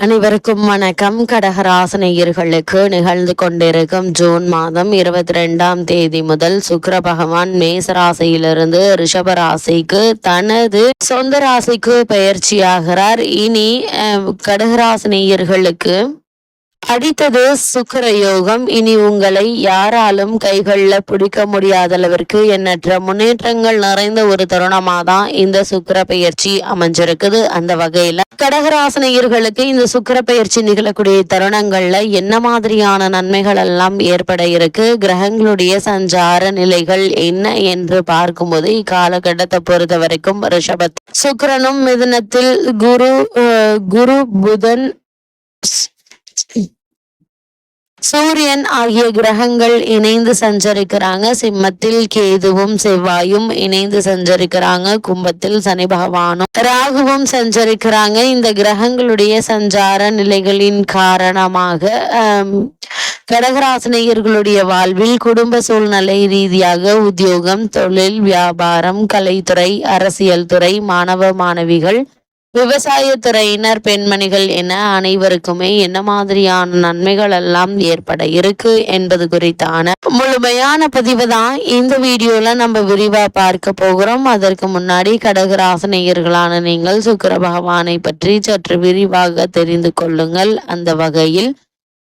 அனைவருக்கும் வணக்கம். கடகராசனையர்களுக்கு நிகழ்ந்து கொண்டிருக்கும் ஜூன் மாதம் இருபத்தி ரெண்டாம் தேதி முதல் சுக்கர பகவான் மேச ராசியிலிருந்து ரிஷப ராசிக்கு தனது சொந்த ராசிக்கு பயிற்சியாகிறார் இனி அஹ், அடித்தது சுக்கர யோகம் இனி உங்களை யாராலும் கைகளில் பிடிக்க முடியாத அளவிற்கு எண்ணற்ற முன்னேற்றங்கள் நிறைந்த ஒரு தருணமா தான் இந்த சுக்கிர பயிற்சி அமைஞ்சிருக்குது. அந்த வகையில கடகராசனையர்களுக்கு இந்த சுக்கிர பயிற்சி நிகழக்கூடிய தருணங்கள்ல என்ன மாதிரியான நன்மைகள் எல்லாம் ஏற்பட இருக்கு? கிரகங்களுடைய சஞ்சார நிலைகள் என்ன என்று பார்க்கும்போது இக்காலகட்டத்தை பொறுத்த வரைக்கும் ரிஷபத் சுக்கரனும் மிதனத்தில் குரு அஹ், குரு புதன் சூரியன் ஆகிய கிரகங்கள் இணைந்து சஞ்சரிக்கிறாங்க. சிம்மத்தில் கேதுவும் செவ்வாயும் இணைந்து சஞ்சரிக்கிறாங்க. கும்பத்தில் சனி பகவானும் ராகுவும் சஞ்சரிக்கிறாங்க. இந்த கிரகங்களுடைய சஞ்சார நிலைகளின் காரணமாக ஆம், கடகராசினியர்களுடைய வாழ்வில் குடும்ப சூழ்நிலை ரீதியாக உத்தியோகம் தொழில் வியாபாரம் கலைத்துறை அரசியல் துறை மாணவ மாணவிகள் விவசாயத்துறையினர் பெண்மணிகள் என அனைவருக்குமே என்ன மாதிரியான நன்மைகள் எல்லாம் ஏற்பட இருக்கு என்பது குறித்தான முழுமையான பதிவு தான் இந்த வீடியோல நம்ம விரிவா பார்க்க போகிறோம். அதற்கு முன்னாடி கடகராசனையர்களான நீங்கள் சுக்கர பகவானை பற்றி சற்று விரிவாக தெரிந்து கொள்ளுங்கள். அந்த வகையில்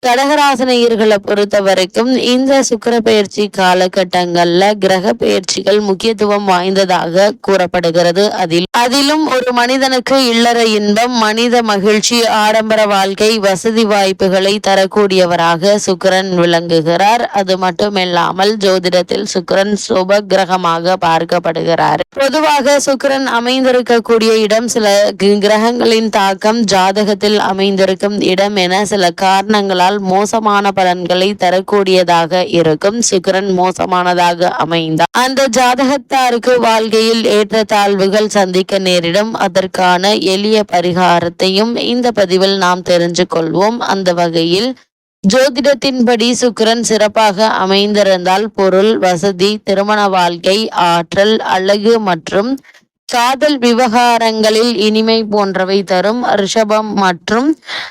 கடகராசனையர்களை பொறுத்த வரைக்கும் இந்த சுக்கர பயிற்சி காலகட்டங்கள்ல கிரக பயிற்சிகள் முக்கியத்துவம் வாய்ந்ததாக கூறப்படுகிறது. அதில் அதிலும் ஒரு மனிதனுக்கு இல்லற இன்பம் மனித மகிழ்ச்சி ஆடம்பர வாழ்க்கை வசதி வாய்ப்புகளை தரக்கூடியவராக சுக்கிரன் விளங்குகிறார். அது மட்டுமில்லாமல் ஜோதிடத்தில் சுக்கிரன் சுப கிரகமாக பார்க்கப்படுகிறார். பொதுவாக சுக்கிரன் அமைந்திருக்கக்கூடிய இடம் சில கிரகங்களின் தாக்கம் ஜாதகத்தில் அமைந்திருக்கும் இடம் என சில காரணங்களால் மோசமான பலன்களை தரக்கூடியதாக இருக்கும். சுக்கரன் மோசமானதாக அமைந்தால் அந்த ஜாதகத்தாருக்கு வாழ்க்கையில் ஏற்ற தாழ்வுகள் சந்திக்க நேரிடும். அதற்கான எளிய பரிகாரத்தையும் இந்த பதிவில் நாம் தெரிஞ்சு கொள்வோம். அந்த வகையில் ஜோதிடத்தின்படி சுக்கிரன் சிறப்பாக அமைந்திருந்தால் பொருள் வசதி திருமண வாழ்க்கை ஆற்றல் அழகு மற்றும் காதல் விவகாரங்களில் இனிமை போன்றவை தரும் ரிஷபம் மற்றும்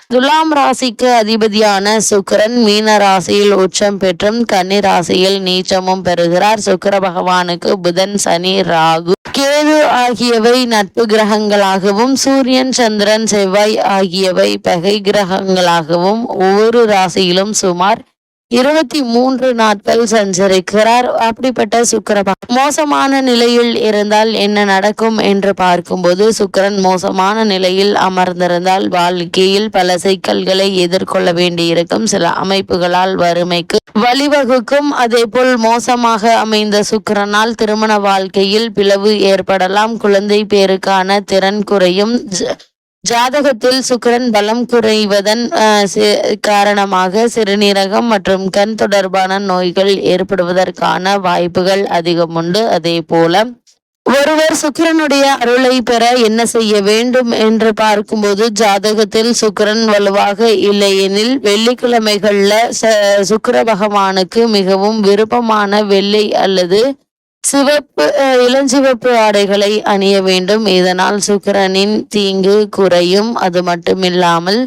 துலாம் ராசிக்கு அதிபதியான சுக்கிரன் மீன ராசியில் உச்சம் பெற்றும் கன்னி ராசியில் நீச்சமும் பெறுகிறார். சுக்கிர பகவானுக்கு புதன் சனி ராகு கேது ஆகியவை நட்பு கிரகங்களாகவும் சூரியன் சந்திரன் செவ்வாய் ஆகியவை பகை கிரகங்களாகவும் ஒவ்வொரு ராசியிலும் சுமார் இருபத்தி மூன்று நாட்கள் சஞ்சரிக்கிறார். அப்படிப்பட்ட சுக்கிர மோசமான நிலையில் இருந்தால் என்ன நடக்கும் என்று பார்க்கும்போது சுக்கிரன் மோசமான நிலையில் அமர்ந்திருந்தால் வாழ்க்கையில் பல சிக்கல்களை எதிர்கொள்ள வேண்டியிருக்கும். சில அமைப்புகளால் வறுமைக்கு வழிவகுக்கும். அதேபோல் மோசமாக அமைந்த சுக்கரனால் திருமண வாழ்க்கையில் பிளவு ஏற்படலாம். குழந்தை பேருக்கான திறன் குறையும். ஜாதகத்தில் சுக்கிரன் பலம் குறைவதன் காரணமாக சிறுநீரகம் மற்றும் கண் தொடர்பான நோய்கள் ஏற்படுவதற்கான வாய்ப்புகள் அதிகம் உண்டு. அதே போல ஒருவர் சுக்கிரனுடைய அருளை பெற என்ன செய்ய வேண்டும் என்று பார்க்கும்போது ஜாதகத்தில் சுக்கிரன் வலுவாக இல்லையெனில் வெள்ளிக்கிழமைகள்ல ச- சுக்கிர பகவானுக்கு மிகவும் விருப்பமான வெள்ளை அல்லது சிவப்பு இளஞ்சிவப்பு ஆடைகளை அணிய வேண்டும். இதனால் சுக்கிரனின் தீங்கு குறையும். அது மட்டுமில்லாமல்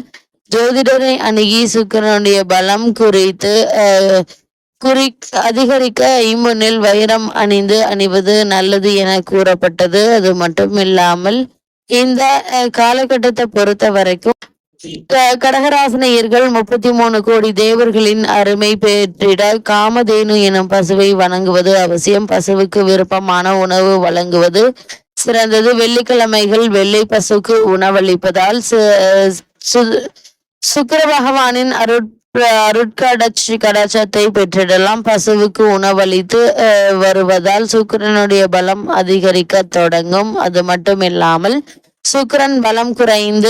ஜோதிடரை அணுகி சுக்கிரனுடைய பலம் குறித்து குறி அதிகரிக்க ஐம்பொன்னில் வைரம் அணிந்து அணிவது நல்லது என கூறப்பட்டது. அது மட்டுமில்லாமல் இந்த காலகட்டத்தை பொறுத்த வரைக்கும் கடகராசனையர்கள் முப்பத்தி மூணு கோடி தேவர்களின் அருமை பெற்றிட காமதேனு எனும் பசுவை வணங்குவது அவசியம். பசுவுக்கு விருப்பமான உணவு வழங்குவது சிறந்தது. வெள்ளிக்கிழமைகள் வெள்ளை பசுக்கு உணவளிப்பதால் சு- பகவானின் அருட் அருட்கடச்சி கடாச்சத்தை பெற்றிடலாம். பசுவுக்கு உணவளித்து அஹ், வருவதால் சுக்கிரனுடைய பலம் அதிகரிக்க தொடங்கும். அது மட்டுமில்லாமல் சுக்கரன் பலம் குறைந்து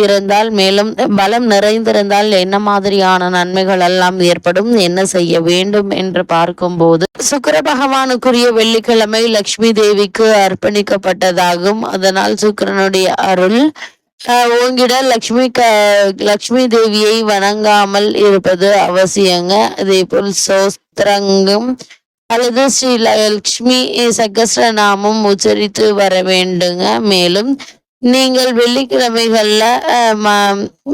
இருந்தால் மேலும் பலம் நிறைந்திருந்தால் என்ன மாதிரியான நன்மைகள் எல்லாம் ஏற்படும்? என்ன செய்ய வேண்டும் என்று பார்க்கும்போது சுக்கிர பகவானுக்குரிய வெள்ளிக்கிழமை லக்ஷ்மி தேவிக்கு அர்ப்பணிக்கப்பட்டதாகும். அதனால் சுக்கிரனுடைய அருள் அஹ், ஓங்கிட லக்ஷ்மி க லக்ஷ்மி தேவியை வணங்காமல் இருப்பது அவசியங்க. அதே போல் சோஸ்திரங்கும் அல்லது ஸ்ரீ லக்ஷ்மி சகஸ்ரநாமம் உச்சரித்து வர வேண்டுங்க. மேலும் நீங்கள் வெள்ளிக்கிழமைகள்ல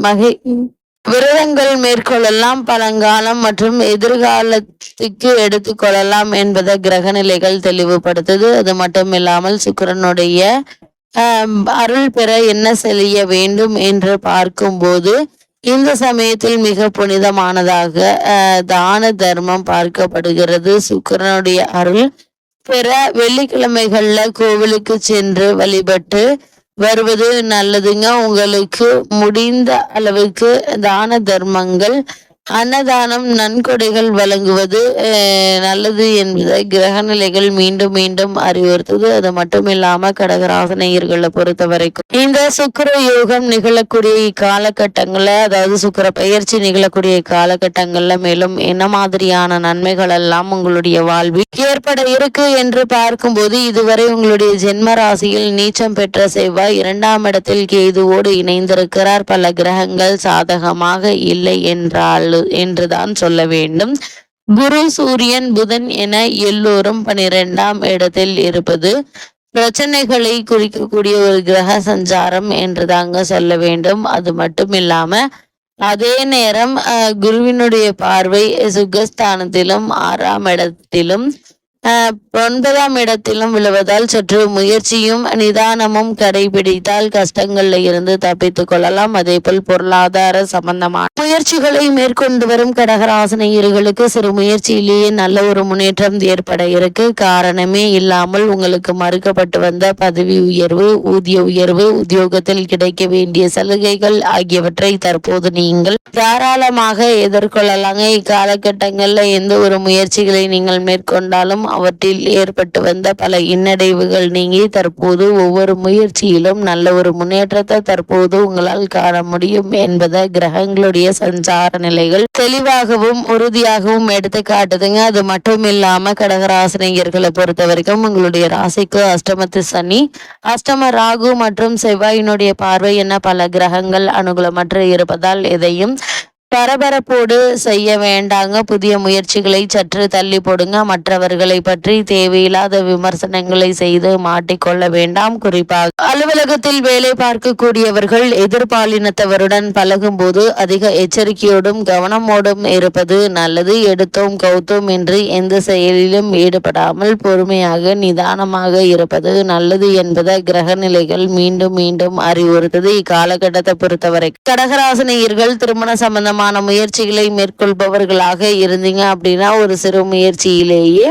மகி விரதங்கள் மேற்கொள்ளலாம் பழங்காலம் மற்றும் எதிர்காலத்துக்கு எடுத்துக்கொள்ளலாம் என்பதை கிரக நிலைகள் தெளிவுபடுத்துது. அது மட்டும் இல்லாமல் சுக்கிரனுடைய அருள் பெற என்ன செய்ய வேண்டும் என்று பார்க்கும்போது இந்த சமயத்தில் மிக புனிதமானதாக அஹ், தான தர்மம் பார்க்கப்படுகிறது. சுக்கிரனுடைய அருள் பெற வெள்ளிக்கிழமைகள்ல கோவிலுக்கு சென்று வழிபட்டு வருவது நல்லதுங்க. உங்களுக்கு முடிந்த அளவுக்கு தான தர்மங்கள் அன்னதானம் நன்கொடைகள் வழங்குவது நல்லது என்பதை கிரக நிலைகள் மீண்டும் மீண்டும் அறிவுறுத்துது அது மட்டும் இல்லாம கடகராசனையர்களை பொறுத்த வரைக்கும் இந்த சுக்கிர யோகம் நிகழக்கூடிய இக்காலகட்டங்கள்ல அதாவது சுக்கிர பயிற்சி நிகழக்கூடிய காலகட்டங்கள்ல மேலும் என்ன மாதிரியான நன்மைகள் எல்லாம் உங்களுடைய வாழ்வில் ஏற்பட இருக்கு என்று பார்க்கும்போது இதுவரை உங்களுடைய ஜென்ம ராசியில் நீச்சம் பெற்ற செவ்வாய் இரண்டாம் இடத்தில் கேதுவோடு இணைந்திருக்கிறார். பல கிரகங்கள் சாதகமாக இல்லை என்றால் என்றுதான் சொல்ல வேண்டும். குரு சூரியன் புதன் என எல்லோரும் பனிரெண்டாம் இடத்தில் இருப்பது பிரச்சனைகளை குறிக்கக்கூடிய ஒரு கிரக சஞ்சாரம் என்று தாங்க சொல்ல வேண்டும். அது மட்டும் இல்லாம அதே நேரம் குருவினுடைய பார்வை சுகஸ்தானத்திலும் ஆறாம் இடத்திலும் ஒன்பதாம் இடத்திலும் விழுவதால் சற்று முயற்சியும் நிதானமும் கடைபிடித்தால் கஷ்டங்கள்ல இருந்து தப்பித்துக் கொள்ளலாம். அதே போல் பொருளாதார சம்பந்தமான முயற்சிகளை மேற்கொண்டு வரும் கடகராசனையர்களுக்கு சிறு முயற்சியிலேயே நல்ல ஒரு முன்னேற்றம் ஏற்பட இருக்கு. காரணமே இல்லாமல் உங்களுக்கு மறுக்கப்பட்டு வந்த பதவி உயர்வு ஊதிய உயர்வு உத்தியோகத்தில் கிடைக்க வேண்டிய சலுகைகள் ஆகியவற்றை தற்போது நீங்கள் தாராளமாக எதிர்கொள்ளலாங்க. இக்காலகட்டங்களில் எந்த ஒரு முயற்சிகளை நீங்கள் மேற்கொண்டாலும் அவற்றில் ஏற்பட்டு வந்த பல இன்னடைவுகள் நீங்கி தற்போது ஒவ்வொரு முயற்சியிலும் நல்ல ஒரு முன்னேற்றத்தை தற்போது உங்களால் காண முடியும் என்பதை கிரகங்களுடைய சஞ்சார நிலைகள் தெளிவாகவும் உறுதியாகவும் எடுத்து காட்டுதுங்க. அது மட்டும் இல்லாம கடகராசினியர்களை பொறுத்த வரைக்கும் உங்களுடைய ராசிக்கு அஷ்டமத்து சனி அஷ்டம ராகு மற்றும் செவ்வாயினுடைய பார்வை என பல கிரகங்கள் அனுகூலமற்று இருப்பதால் எதையும் பரபரப்போடு செய்ய வேண்டாங்க. புதிய முயற்சிகளை சற்று தள்ளி போடுங்க. மற்றவர்களை பற்றி தேவையில்லாத விமர்சனங்களை செய்து மாட்டிக்கொள்ள வேண்டாம். குறிப்பாக அலுவலகத்தில் வேலை பார்க்கக்கூடியவர்கள் எதிர்பாலினத்தவருடன் பழகும் போது அதிக எச்சரிக்கையோடும் கவனமோடும் இருப்பது நல்லது. எடுத்தோம் கௌத்தோம் என்று எந்த செயலிலும் ஈடுபடாமல் பொறுமையாக நிதானமாக இருப்பது நல்லது என்பதை கிரக நிலைகள் மீண்டும் மீண்டும் அறிவுறுத்தது. இக்காலகட்டத்தை பொறுத்தவரை கடகராசினியர்கள் திருமண விதமான முயற்சிகளை மேற்கொள்பவர்களாக இருந்தீங்க அப்படின்னா ஒரு சிறு முயற்சியிலேயே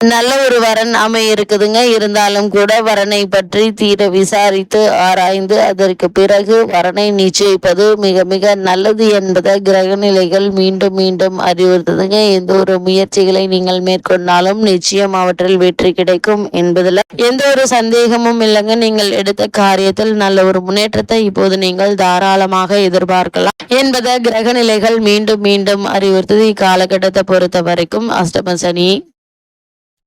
நல்ல ஒரு வரன் அமைய இருக்குதுங்க. இருந்தாலும் கூட வரனை பற்றி தீர விசாரித்து ஆராய்ந்து அதற்கு பிறகு வரனை நிச்சயிப்பது மிக மிக நல்லது என்பதை கிரக நிலைகள் மீண்டும் மீண்டும் அறிவுறுத்துதுங்க. எந்த ஒரு முயற்சிகளை நீங்கள் மேற்கொண்டாலும் நிச்சயம் அவற்றில் வெற்றி கிடைக்கும் என்பதில் எந்த ஒரு சந்தேகமும் இல்லைங்க. நீங்கள் எடுத்த காரியத்தில் நல்ல ஒரு முன்னேற்றத்தை இப்போது நீங்கள் தாராளமாக எதிர்பார்க்கலாம் என்பதை கிரக நிலைகள் மீண்டும் மீண்டும் அறிவுறுத்தது. இக்காலகட்டத்தை பொறுத்த வரைக்கும் அஷ்டம சனி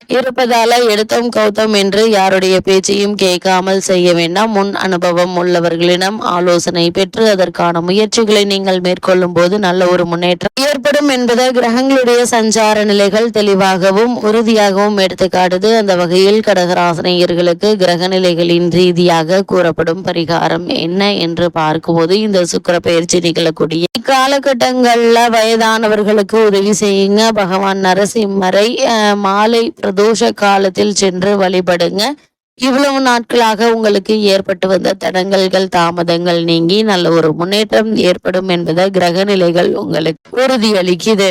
இருப்பதால எடுத்தோம் கௌதம் என்று யாருடைய பேச்சையும் கேட்காமல் செய்ய வேண்டாம். முன் அனுபவம் உள்ளவர்களிடம் ஆலோசனை பெற்று அதற்கான முயற்சிகளை நீங்கள் மேற்கொள்ளும் போது நல்ல ஒரு முன்னேற்றம் ஏற்படும் என்பதை கிரகங்களுடைய சஞ்சார நிலைகள் தெளிவாகவும் உறுதியாகவும் எடுத்துக்காட்டுது. அந்த வகையில் கடகராசனையர்களுக்கு கிரக நிலைகளின் ரீதியாக கூறப்படும் பரிகாரம் என்ன என்று பார்க்கும்போது இந்த சுக்கர பயிற்சி நிகழக்கூடிய இக்காலகட்டங்கள்ல வயதானவர்களுக்கு உதவி செய்யுங்க. பகவான் நரசிம்மரை மாலை பிரதோஷ காலத்தில் சென்று வழிபடுங்க. இவ்வளவு நாட்களாக உங்களுக்கு ஏற்பட்டு வந்த தடங்கல்கள் தாமதங்கள் நீங்கி நல்ல ஒரு முன்னேற்றம் ஏற்படும் என்பதை கிரக நிலைகள் உங்களுக்கு உறுதியளிக்குது.